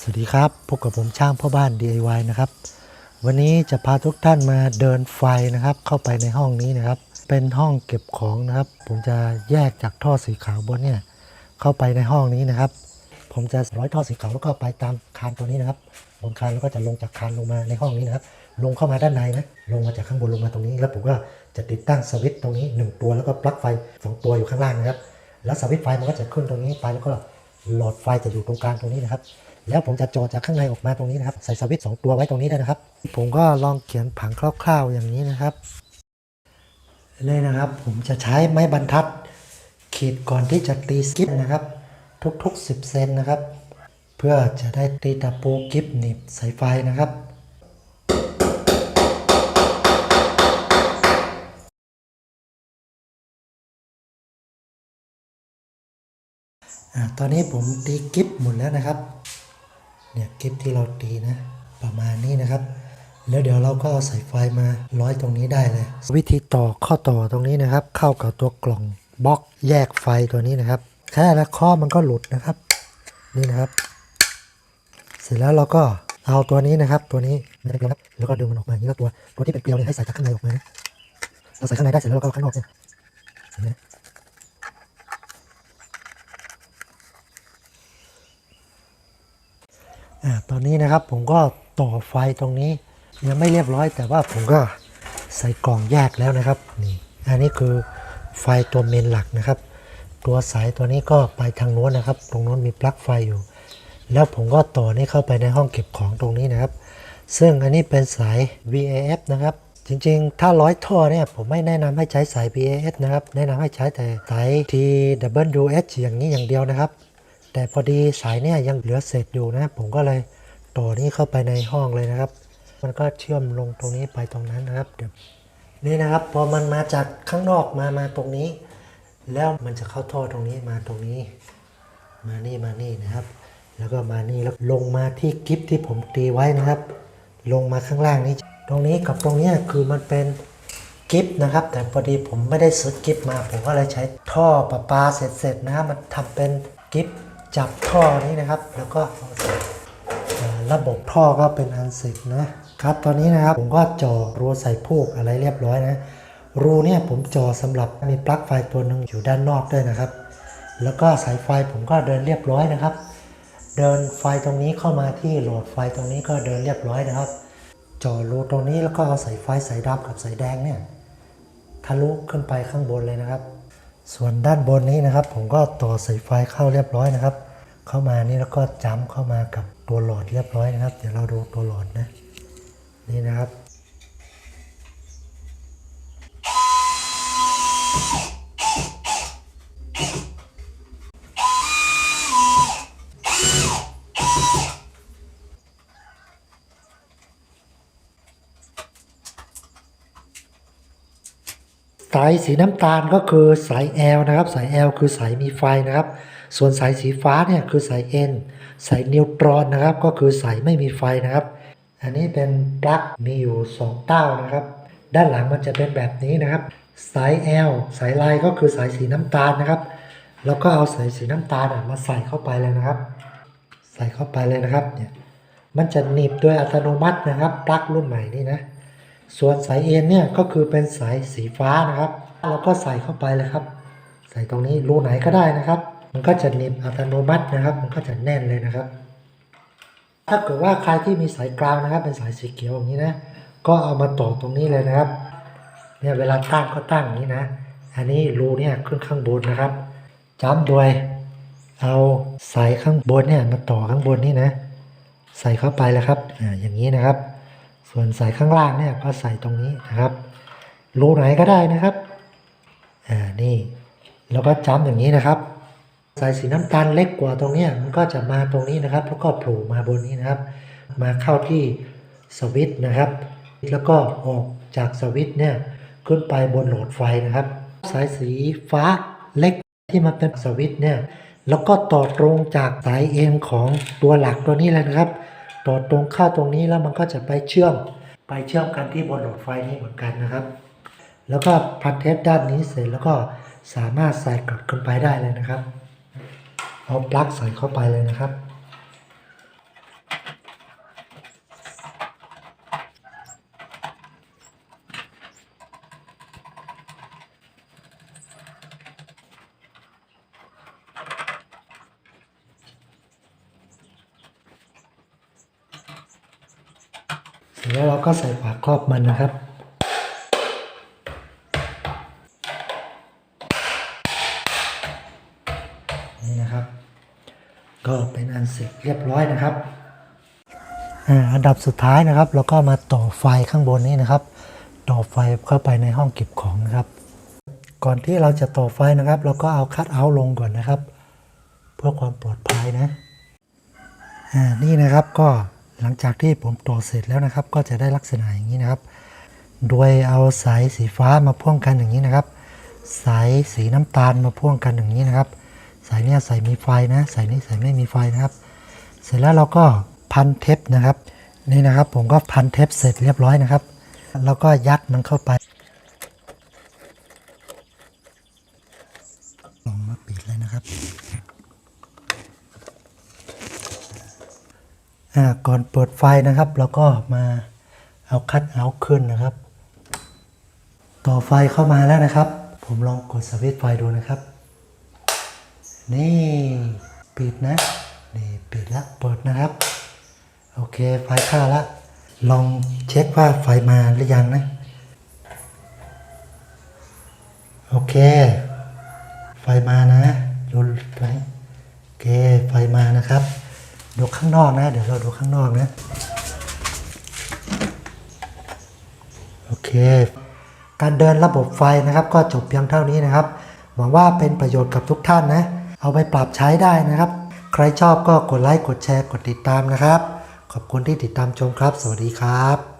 สวัสดีครับพบกับผมช่างพ่อบ้าน DIY นะครับ วันนี้จะพาทุกท่านมาเดินไฟนะครับ เข้าไปในห้องนี้นะครับ เป็นห้องเก็บของนะครับ ผมจะแยกจากท่อสีขาวบนเนี่ยเข้าไปในห้องนี้นะครับ ผมจะร้อยท่อสีขาวแล้วก็ไปตามคานตัวนี้นะครับ บนคานแล้วก็จะลงจากคานลงมาในห้องนี้นะครับ ลงเข้ามาด้านในนะลงมาจากข้างบนลงมาตรงนี้ แล้วผมก็จะติดตั้งสวิตช์ตรงนี้หนึ่งตัวแล้วก็ปลั๊กไฟสองตัวอยู่ข้างล่างนะครับ แล้วสวิตช์ไฟมันก็จะขึ้นตรงนี้ไปแล้วก็หลอดไฟจะอยู่ตรงกลางตรงนี้นะครับ แล้วผมจะจอจากข้างในออกมาตรงนี้นะครับ ใส่สวิตช์สองตัวไว้ตรงนี้ได้นะครับ ผมก็ลองเขียนผังคร่าวๆอย่างนี้นะครับเลยนะครับ ผมจะใช้ไม้บรรทัด ขีดก่อนที่จะตีสกิปนะครับ ทุกๆ 10 เซนนะครับ เพื่อจะได้ตีตะปูกิฟหนีบสายไฟนะครับอตอนนี้ผมตีกิฟหมดแล้วนะครับ เนี่ยกิฟที่เราตีนะ ประมาณนี้นะครับ แล้วเดี๋ยวเราก็เอาสายไฟมาร้อยตรงนี้ได้เลย วิธีต่อข้อต่อตรงนี้นะครับ เข้ากับตัวกล่องบล็อกแยกไฟตัวนี้นะครับแค่แล้วข้อมันก็หลุดนะครับ นี่นะครับ เสร็จแล้วเราก็เอาตัวนี้นะครับ ตัวนี้นะครับแล้วก็ดึงมันออกมาอย่างนี้แล้วตัวตัวที่เป็นเกลียวเนี่ยให้ใส่จากข้างในออกมานะเราใส่ข้างในได้เสร็จแล้วเราก็เอาข้างนอกเนี่ยเห็นไหม อ่าตอนนี้นะครับผมก็ต่อไฟตรงนี้ยังไม่เรียบร้อยแต่ว่าผมก็ใส่กล่องแยกแล้วนะครับนี่อันนี้คือไฟตัวเมนหลักนะครับ ตัวสายตัวนี้ก็ไปทางโน้นนะครับ ตรงโน้นมีปลั๊กไฟอยู่ แล้วผมก็ต่อนี้เข้าไปในห้องเก็บของตรงนี้นะครับ ซึ่งอันนี้เป็นสาย VAF นะครับ จริงๆ ถ้าร้อยท่อเนี่ยผมไม่แนะนำให้ใช้สาย VAF นะครับ แนะนำให้ใช้แต่สาย TWH อย่างนี้อย่างเดียวนะครับ แต่พอดีสายเนี่ยยังเหลือเศษอยู่นะผมก็เลยต่อนี้เข้าไปในห้องเลยนะครับ มันก็เชื่อมลงตรงนี้ไปตรงนั้นนะครับเดี๋ยวนี่นะครับพอมันมาจากข้างนอกมามาตรงนี้ แล้วมันจะเข้าท่อตรงนี้มาตรงนี้ มานี่มานี่นะครับ แล้วก็มานี่แล้วลงมาที่กิฟที่ผมตีไว้นะครับ ลงมาข้างล่างนี้ ตรงนี้กับตรงเนี้ยคือมันเป็นกิฟนะครับ แต่พอดีผมไม่ได้ซื้อกิฟมา ผมก็เลยใช้ท่อประปาเสร็จๆนะมันทำเป็นกิฟ จับท่อนี้นะครับ แล้วก็ระบบท่อก็เป็นอันเสร็จนะครับ ตอนนี้นะครับผมก็จ่อรูใส่พูกอะไรเรียบร้อยนะ รูเนี่ยผมจ่อสำหรับมีปลั๊กไฟตัวหนึ่งอยู่ด้านนอกด้วยนะครับ แล้วก็สายไฟผมก็เดินเรียบร้อยนะครับ เดินไฟตรงนี้เข้ามาที่โหลดไฟตรงนี้ก็เดินเรียบร้อยนะครับจ่อรูตรงนี้แล้วก็เอาสายไฟสายดำกับสายแดงเนี่ยทะลุขึ้นไปข้างบนเลยนะครับ ส่วนด้านบนนี้นะครับ ผมก็ต่อสายไฟเข้าเรียบร้อยนะครับ เข้ามานี่แล้วก็จ้ำเข้ามากับตัวหลอดเรียบร้อยนะครับ เดี๋ยวเราดูตัวหลอดนะนี่นะครับายสีน้ำตาลก็คือสาย L นะครับ สาย L คือสายมีไฟนะครับ ส่วนสายสีฟ้าเนี่ยคือสาย N สายนิวตรอนนะครับ ก็คือสายไม่มีไฟนะครับ อันนี้เป็นปลั๊กมีอยู่2เต้านะครับ ด้านหลังมันจะเป็นแบบนี้นะครับ สาย L สายลายก็คือสายสีน้ำตาลนะครับ แล้วก็เอาสายสีน้ำตาลมาใส่เข้าไปเลยนะครับ ใส่เข้าไปเลยนะครับเนี่ยมันจะหนีบโดยอัตโนมัตินะครับปลั๊กรุ่นใหม่นี่นะ ส่วนสายเอ็นเนี่ยก็คือเป็นสายสีฟ้านะครับเราก็ใส่เข้าไปเลยครับ ใส่ตรงนี้รูไหนก็ได้นะครับ มันก็จะหนีบอัตโนมัตินะครับ มันก็จะแน่นเลยนะครับ ถ้าเกิดว่าใครที่มีสายกราวนะครับ เป็นสายสีเขียวอย่างนี้นะ ก็เอามาต่อตรงนี้เลยนะครับ เนี่ยเวลาตั้งก็ตั้งอย่างนี้นะ อันนี้รูเนี่ยขึ้นข้างบนนะครับจ้ำโดยเอาสายข้างบนเนี่ยมาต่อข้างบนนี่นะ ใส่เข้าไปเลยครับ อ่า อย่างนี้นะครับ ส่วนสายข้างล่างเนี่ยก็ใส่ตรงนี้นะครับ รูไหนก็ได้นะครับ อ่า นี่ แล้วก็จ้ำอย่างนี้นะครับ สายสีน้ำตาลเล็กกว่าตรงเนี้ยมันก็จะมาตรงนี้นะครับ แล้วก็โผล่มาบนนี้นะครับ มาเข้าที่สวิตช์นะครับ แล้วก็ออกจากสวิตช์เนี่ยขึ้นไปบนโหลดไฟนะครับ สายสีฟ้าเล็กที่มาเป็นสวิตช์เนี่ย แล้วก็ต่อตรงจากสายเอ็นของตัวหลักตัวนี้เลยนะครับ ต่อตรงเข้าตรงนี้แล้วมันก็จะไปเชื่อมไปเชื่อมกันที่บนหลอดไฟนี้เหมือนกันนะครับ แล้วก็พันเทปด้านนี้เสร็จแล้วก็สามารถใส่กลับขึ้นไปได้เลยนะครับ เอาปลั๊กใส่เข้าไปเลยนะครับ แล้วเราก็ใส่ฝาครอบมันนะครับ นี่นะครับ ก็เป็นอันเสร็จเรียบร้อยนะครับอ่าอันดับสุดท้ายนะครับ เราก็มาต่อไฟข้างบนนี้นะครับ ต่อไฟเข้าไปในห้องเก็บของนะครับ ก่อนที่เราจะต่อไฟนะครับ เราก็เอาคัดเอาท์ลงก่อนนะครับ เพื่อความปลอดภัยนะ อ่า นี่นะครับก็ หลังจากที่ผมต่อเสร็จแล้วนะครับ ก็จะได้ลักษณะอย่างนี้นะครับ โดยเอาสายสีฟ้ามาพ่วงกันอย่างนี้นะครับ สายสีน้ำตาลมาพ่วงกันอย่างนี้นะครับ สายเนี้ยสายมีไฟนะสายนี้สายไม่มีไฟนะครับ เสร็จแล้วเราก็พันเทปนะครับ นี่นะครับผมก็พันเทปเสร็จเรียบร้อยนะครับ แล้วก็ยัดมันเข้าไปลองมาปิดเลยนะครับอ่า ก่อนเปิดไฟนะครับเราก็มาเอาคัดเอาขึ้นนะครับ ต่อไฟเข้ามาแล้วนะครับ ผมลองกดสวิตช์ไฟดูนะครับ นี่ปิดนะนี่ปิดแล้วเปิดนะครับ โอเคไฟเข้าแล้วลองเช็คว่าไฟมาหรือยังนะ โอเค ไฟมานะดูไหมโอเค ไฟมานะครับ ดู ข้างนอกนะ เดี๋ยวเราดูข้างนอกนะ โอเค การเดินระบบไฟนะครับ ก็จบเพียงเท่านี้นะครับ หวังว่าเป็นประโยชน์กับทุกท่านนะ เอาไปปรับใช้ได้นะครับ ใครชอบก็กดไลค์ กดแชร์ กดติดตามนะครับ ขอบคุณที่ติดตามชมครับ สวัสดีครับ